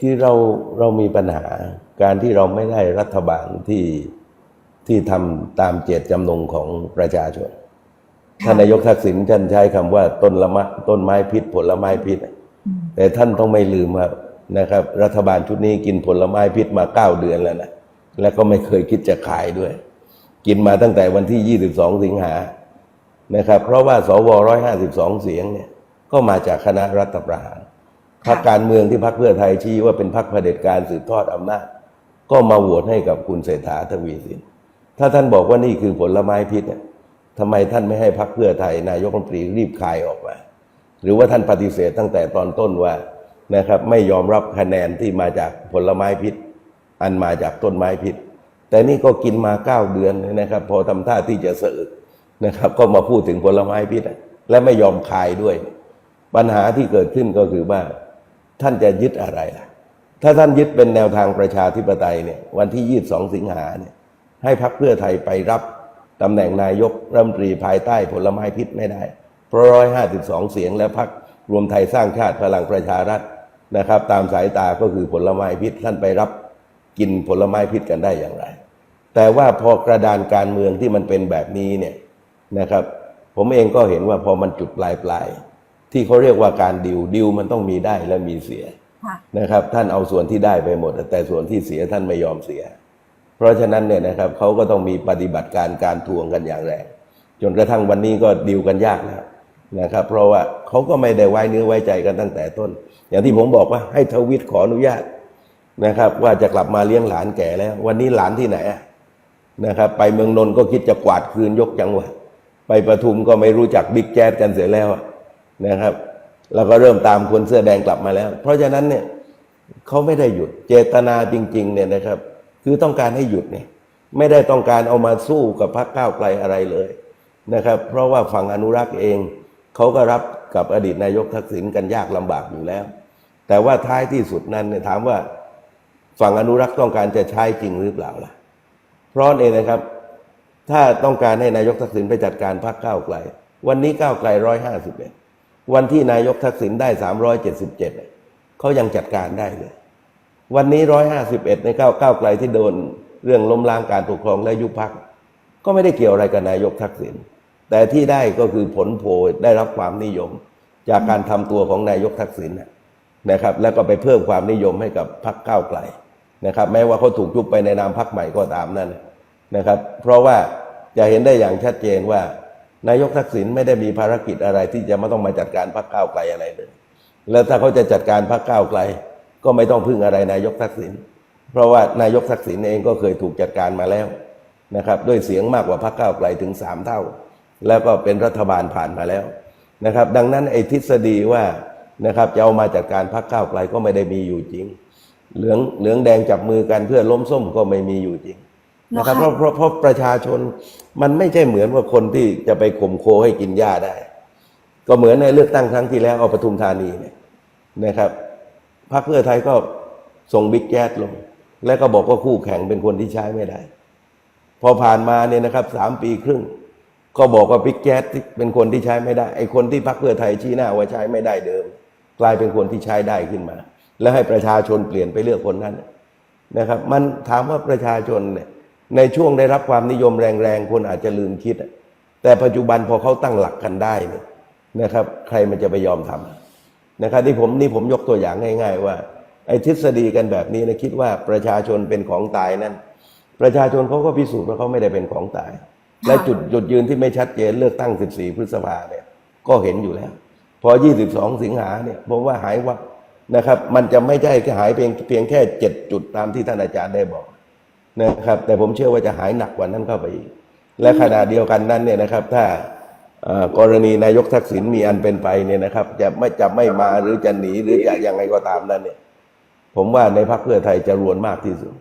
คือเราเรามีปัญหาการที่เราไม่ได้รัฐบาลที่ที่ทำตามเจตจำนงของประชาชนท่านนายกทักษิณท่านใช้คำว่าต้นละมะต้นไม้พิษผลไม้พิษ แต่ท่านต้องไม่ลืมว่านะครับ รัฐบาลชุดนี้กินผลไม้พิษมาเก้าเดือนแล้วนะแล้วก็ไม่เคยคิดจะขายด้วย กินมาตั้งแต่วันที่ 22 สิงหานะครับ เพราะว่าสว 152 เสียงเนี่ย ก็มาจากคณะรัฐประหาร พรรคการเมืองที่พรรคเพื่อไทยชี้ว่าเป็นพรรคเผด็จการสืบทอดอำนาจ ก็มาโหวตให้กับคุณเศรษฐาทวีสิน ถ้าท่านบอกว่านี่คือผลไม้พิษเนี่ยทำไมท่านไม่ให้พรรคเพื่อไทย นายกรัฐมนตรีรีบคายออกมา หรือว่าท่านปฏิเสธตั้งแต่ตอนต้นว่านะครับไม่ยอมรับคะแนนที่มาจากผลไม้พิษ อันมาจากต้นไม้พิษ แต่นี่ก็กินมาเก้าเดือนนะครับ พอทำท่าที่จะเสือนะครับ ก็มาพูดถึงผลไม้พิษและไม่ยอมคายด้วย ปัญหาที่เกิดขึ้นก็คือว่า ท่านจะยึดอะไรล่ะ ถ้าท่านยึดเป็นแนวทางประชาธิปไตยเนี่ยวันที่ 22 สิงหาเนี่ยให้พรรคเพื่อไทยไปรับตำแหน่งนายกรัฐมนตรีภายใต้ผลไม้พิษไม่ได้ เพราะร้อยห้าสิบสองเสียงและพรรครวมไทยสร้างชาติพลังประชารัฐนะครับ ตามสายตาก็คือผลไม้พิษท่านไปรับกินผลไม้พิษกันได้อย่างไร แต่ว่าพอกระดานการเมืองที่มันเป็นแบบนี้เนี่ยนะครับ ผมเองก็เห็นว่าพอมันจุดปลายปลาย ที่เขาเรียกว่าการดิวดิวมันต้องมีได้และมีเสียค่ะนะครับ ท่านเอาส่วนที่ได้ไปหมด แต่ส่วนที่เสียท่านไม่ยอมเสีย เพราะฉะนั้นเนี่ยนะครับเขาก็ต้องมีปฏิบัติการการทวงกันอย่างแรงจนกระทั่งวันนี้ก็ดิวกันยากแล้วนะครับ เพราะว่าเขาก็ไม่ได้ไว้เนื้อไว้ใจกันตั้งแต่ต้น อย่างที่ผมบอกว่าให้ทวิตขออนุญาตนะครับ ว่าจะกลับมาเลี้ยงหลานแก่แล้ว วันนี้หลานที่ไหนอะนะครับ ไปเมืองนนท์ก็คิดจะกวาดคืนยกจังหวัดไปประทุมก็ไม่รู้จักบิ๊กแจ๊ดกันเสียแล้วอะ นะครับ แล้วก็เริ่มตามคนเสื้อแดงกลับมาแล้ว เพราะฉะนั้นเนี่ยเขาไม่ได้หยุดเจตนาจริงๆเนี่ยนะครับ คือต้องการให้หยุดเนี่ยไม่ได้ต้องการเอามาสู้กับพรรคก้าวไกลอะไรเลยนะครับ เพราะว่าฝั่งอนุรักษ์เองเขาก็รับกับอดีตนายกทักษิณกันยากลำบากอยู่แล้ว แต่ว่าท้ายที่สุดนั้นเนี่ยถามว่าฝั่งอนุรักษ์ต้องการจะใช้จริงหรือเปล่าล่ะ เพราะเนี่ยนะครับ ถ้าต้องการให้นายกทักษิณไปจัดการพรรคก้าวไกล วันนี้ก้าวไกลร้อยห้าสิบเอ็ด วันที่นายกทักษิณได้สามร้อยเจ็ดสิบเจ็ดเขายังจัดการได้เลย วันนี้ร้อยห้าสิบเอ็ดในก้าวก้าวไกลที่โดนเรื่องล้มล้างการปกครองและยุบพัก ก็ไม่ได้เกี่ยวอะไรกับนายกทักษิณแต่ที่ได้ก็คือผลโพลได้รับความนิยม จากการทำตัวของนายกทักษิณนะนะครับ แล้วก็ไปเพิ่มความนิยมให้กับพรรคก้าวไกลนะครับ แม้ว่าเขาถูกยุบไปในนามพรรคใหม่ก็ตามนั่นนะครับ เพราะว่าจะเห็นได้อย่างชัดเจนว่า นายกทักษิณไม่ได้มีภารกิจอะไรที่จะไมาต้องมาจัดการพรรคก้าวไกลอะไรเลยแล้วถ้าเขาจะจัดการพรรคก้าวไกล ก็ไม่ต้องพึ่งอะไรนายกทักษิณเพราะว่านายกทักษิณเองก็เคยถูกจัดการมาแล้วนะครับด้วยเสียงมากกว่าพรรคก้าวไกลถึงสามเท่า แล้วก็เป็นรัฐบาลผ่านมาแล้วนะครับ ดังนั้นไอ้ทฤษฎีว่านะครับจะเอามาจัดการพรรคก้าวไกลก็ไม่ได้มีอยู่จริง เหลืองเหลืองแดงจับมือกันเพื่อล้มส้มก็ไม่มีอยู่จริง นะครับเพแล้วราะค่ะเพราะเพราะประชาชนมันไม่ใช่เหมือนว่าคนที่จะไปข่มโคให้กินหญ้าได้ ก็เหมือนในเลือกตั้งครั้งที่แล้วเอาปทุมธานีเนี่ยนะครับพรรคเพื่อไทยก็ส่งบิ๊กแจ๊ดลง แล้วก็บอกว่าคู่แข่งเป็นคนที่ใช้ไม่ได้ พอผ่านมาเนี่ยนะครับสามปีครึ่ง ก็บอกว่าบิ๊กแจ๊ดที่เป็นคนที่ใช้ไม่ได้ไอ้คนที่พรรคเพื่อไทยชี้หน้าว่าใช้ไม่ได้เดิม กลายเป็นคนที่ใช้ได้ขึ้นมา แล้วให้ประชาชนเปลี่ยนไปเลือกคนนั้นนะครับ มันถามว่าประชาชนเนี่ย ในช่วงได้รับความนิยมแรงๆ คนอาจจะลืมคิดอะแต่ปัจจุบันพอเขาตั้งหลักกันได้เนี่ยนะครับ ใครมันจะไปยอมทำนะครับที่ผมนี่ผมยกตัวอย่างง่าย ๆ ว่า ไอ้ทฤษฎีกันแบบนี้นะคิดว่าประชาชนเป็นของตายนั่น ประชาชนเขาก็พิสูจน์ว่าเขาไม่ได้เป็นของตาย และจุดจุดยืนที่ไม่ชัดเจนเลือกตั้ง 14 พฤษภาเนี่ย ก็เห็นอยู่แล้ว พอ 22 สิงหาเนี่ยผมว่าหายวับนะครับ มันจะไม่ใช่แค่หายเพียงเพียงแค่ 7 จุดตามที่ท่านอาจารย์ได้บอก นะครับ แต่ผมเชื่อว่าจะหายหนักกว่านั้นเข้าไปอีก และขณะเดียวกันนั้นเนี่ยนะครับ ถ้ากรณีนายกทักษิณมีอันเป็นไปเนี่ยนะครับ จะไม่จะไม่มาหรือจะหนีหรือจะยังไงก็ตามนั้นเนี่ย ผมว่าในพรรคเพื่อไทยจะรวนมากที่สุด